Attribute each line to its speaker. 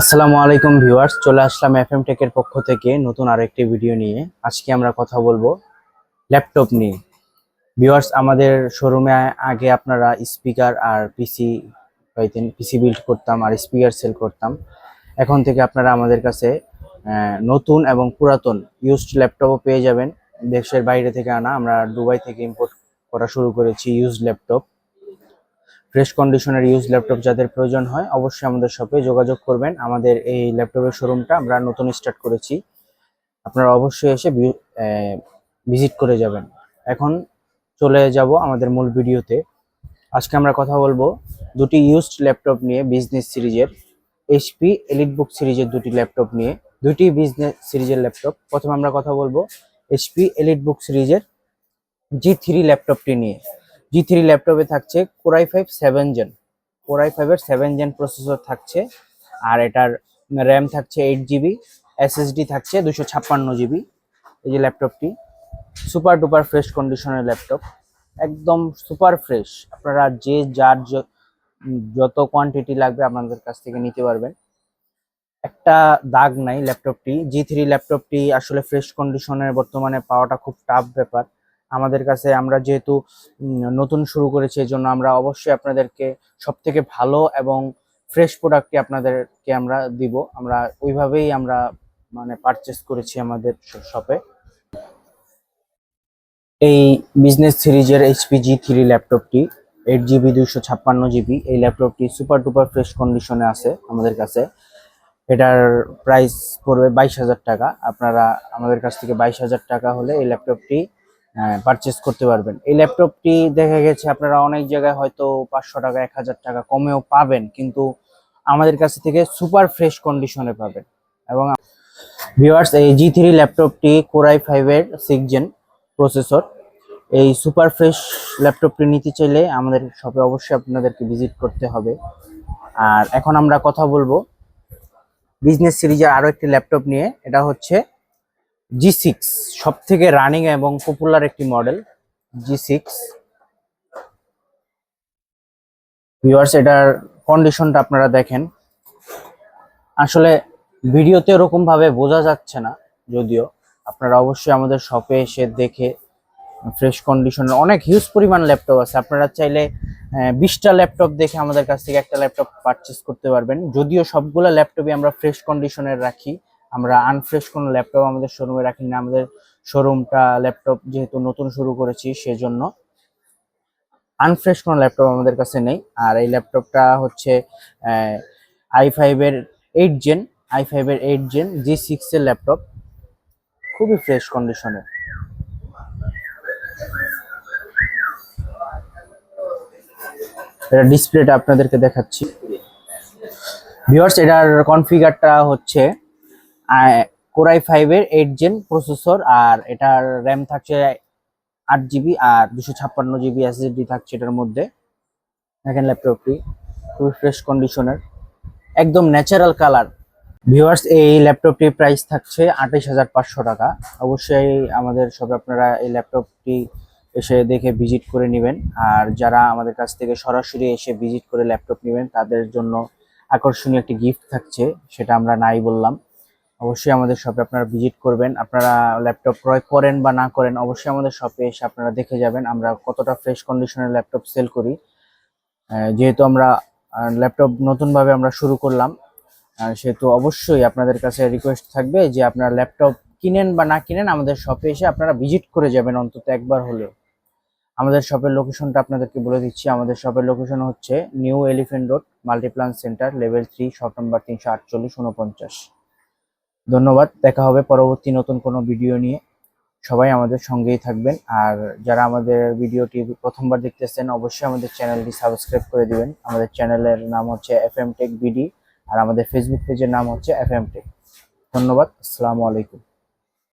Speaker 1: আসসালামু আলাইকুম ভিউয়ার্স, চলে আসলাম এফএম টেকের পক্ষ থেকে নতুন আরেকটি ভিডিও নিয়ে। আজকে আমরা কথা বলব ল্যাপটপ নিয়ে। ভিউয়ার্স, আমাদের শোরুমে আগে আপনারা স্পিকার আর পিসি পাইতেন পিসি বিল্ড করতাম আর স্পিকার সেল করতাম। এখন থেকে আপনারা আমাদের কাছে নতুন এবং পুরাতন ইউজড ল্যাপটপও পেয়ে যাবেন। দেশের বাইরে থেকে আনা, আমরা দুবাই থেকে ইম্পোর্ট করা শুরু করেছি ইউজড ল্যাপটপ। ফ্রেশ কন্ডিশনের ইউজ ল্যাপটপ যাদের প্রয়োজন হয়, অবশ্যই আমাদের শপে যোগাযোগ করবেন। আমাদের এই ল্যাপটপের শোরুমটা আমরা নতুন স্টার্ট করেছি। আপনারা অবশ্যই এসে ভিজিট করে যাবেন। এখন চলে যাব আমাদের মূল ভিডিওতে আজকে আমরা কথা বলব দুটি ইউজড ল্যাপটপ নিয়ে বিজনেস সিরিজের এইচপি এলিটবুক সিরিজের দুটি ল্যাপটপ নিয়ে। দুটি বিজনেস সিরিজের ল্যাপটপ প্রথমে আমরা কথা বলব এইচপি এলিটবুক সিরিজের জি থ্রি ল্যাপটপটি নিয়ে। জি থ্রি ল্যাপটপে থাকছে core i five seven gen core i ফাইভের সেভেন জেন প্রসেসর থাকছে। আর এটার র্যাম থাকছে এইট জিবি এসএসডি থাকছে দুশো ছাপ্পান্ন জিবি এই যে ল্যাপটপটি সুপার ডুপার ফ্রেশ কন্ডিশনের ল্যাপটপ একদম সুপার ফ্রেশ আপনারা যে যার যত কোয়ান্টিটি লাগবে আপনাদের কাছ থেকে নিতে পারবেন। একটা দাগ নাই ল্যাপটপটি জি থ্রি ল্যাপটপটি আসলে ফ্রেশ কন্ডিশনের বর্তমানে পাওয়াটা খুব টাফ ব্যাপার। আমাদের কাছে আমরা যেহেতু নতুন শুরু করেছি এই জন্য আমরা অবশ্যই আপনাদেরকে সব থেকে ভালো এবং ফ্রেশ প্রোডাক্টটি আপনাদেরকে আমরা দিব। আমরা ওইভাবেই আমরা মানে পারচেস করেছি আমাদের শপে এই বিজনেস সিরিজের এইচপি জি থ্রি ল্যাপটপটি এইট জিবি দুইশো ছাপ্পান্ন জিবি এই ল্যাপটপটি সুপার ডুপার ফ্রেশ কন্ডিশনে আছে আমাদের কাছে। এটার প্রাইস পড়বে বাইশ হাজার টাকা। আপনারা আমাদের কাছ থেকে বাইশ হাজার টাকা হলে এই ল্যাপটপটি পারচেস করতে পারবেন। এই ল্যাপটপটি দেখা গেছে আপনারা অনেক জায়গায় হয়তো পাঁচশো টাকা, এক হাজার টাকা কমেও পাবেন, কিন্তু আমাদের কাছ থেকে সুপার ফ্রেশ কন্ডিশনে পাবেন। এবং ভিউয়ার্স এই জি থ্রি ল্যাপটপটি কোরাই ফাইভের সিক্স জেন প্রসেসর এই সুপার ফ্রেশ ল্যাপটপটি নিতে চাইলে আমাদের শপে অবশ্যই আপনাদেরকে ভিজিট করতে হবে। আর এখন আমরা কথা বলব বিজনেস সিরিজের আরও একটি ল্যাপটপ নিয়ে, এটা হচ্ছে জি সিক্স সব থেকে রানিং এবং পপুলার একটি মডেল জি সিক্স ভিউয়ার্স এটার কন্ডিশনটা আপনারা দেখেন। আসলে ভিডিওতে ওরকম ভাবে বোঝা যাচ্ছে না, যদিও আপনারা অবশ্যই আমাদের শপে এসে দেখে ফ্রেশ কন্ডিশনের অনেক হিউজ পরিমাণ ল্যাপটপ আছে। আপনারা চাইলে বিশটা ল্যাপটপ দেখে আমাদের কাছ থেকে একটা ল্যাপটপ পারচেস করতে পারবেন। যদিও সবগুলো ল্যাপটপই আমরা ফ্রেশ কন্ডিশনের রাখি আমরা আনফ্রেশ কোনো ল্যাপটপ আমাদের শোরুমে রাখি না, আমাদের শোরুমটা ল্যাপটপ যেহেতু নতুন শুরু করেছি সেজন্য আনফ্রেশ কোনো ল্যাপটপ আমাদের কাছে নেই। আর এই ল্যাপটপটা হচ্ছে আই ফাইভের এইট জেন আই ফাইভের এইট জেন জি সিক্স এর ল্যাপটপ খুবই ফ্রেশ কন্ডিশনের এটা ডিসপ্লেটা আপনাদেরকে দেখাচ্ছি। ভিউয়ার্স এটার কনফিগারটা হচ্ছে কোরাই ফাইভের এইট জেন প্রসেসর আর এটার র্যাম থাকছে আট জিবি আর দুশো ছাপ্পান্ন জিবি এসএসডি থাকছে এটার মধ্যে। দেখেন ল্যাপটপটি, খুবই ফ্রেশ কন্ডিশনের একদম ন্যাচারাল কালার ভিউয়ার্স এই ল্যাপটপটির প্রাইস থাকছে আঠাইশ হাজার পাঁচশো টাকা। অবশ্যই আমাদের সবে আপনারা এই ল্যাপটপটি এসে দেখে ভিজিট করে নেবেন। আর যারা আমাদের কাছ থেকে সরাসরি এসে ভিজিট করে ল্যাপটপ নেবেন, তাদের জন্য আকর্ষণীয় একটি গিফট থাকছে, সেটা আমরা নাই বললাম। অবশ্যই আমাদের শপে আপনারা ভিজিট করবেন। আপনারা ল্যাপটপ ক্রয় করেন বা না করেন, অবশ্যই আমাদের শপে এসে আপনারা দেখে যাবেন আমরা কতটা ফ্রেশ কন্ডিশনের ল্যাপটপ সেল করি। যেহেতু আমরা ল্যাপটপ নতুনভাবে আমরা শুরু করলাম সেহেতু অবশ্যই আপনাদের কাছে রিকোয়েস্ট থাকবে যে আপনারা ল্যাপটপ কিনেন বা না কিনেন, আমাদের শপে এসে আপনারা ভিজিট করে যাবেন অন্তত একবার হলেও। আমাদের শপের লোকেশনটা আপনাদেরকে বলে দিচ্ছি। আমাদের শপের লোকেশন হচ্ছে New Elephant Road Multiplan Center level three shop number তিনশো আটচল্লিশ উনপঞ্চাশ ধন্যবাদ। দেখা হবে পরবর্তী নতুন কোনো ভিডিও নিয়ে। সবাই আমাদের সঙ্গেই থাকবেন। আর যারা আমাদের ভিডিওটি প্রথমবার দেখতেছেন, অবশ্যই আমাদের চ্যানেলটি সাবস্ক্রাইব করে দিবেন। আমাদের চ্যানেলের নাম হচ্ছে এফ এম টেক বিডি আর আমাদের ফেসবুক পেজের নাম হচ্ছে এফ এম টেক ধন্যবাদ। আসসালামু আলাইকুম।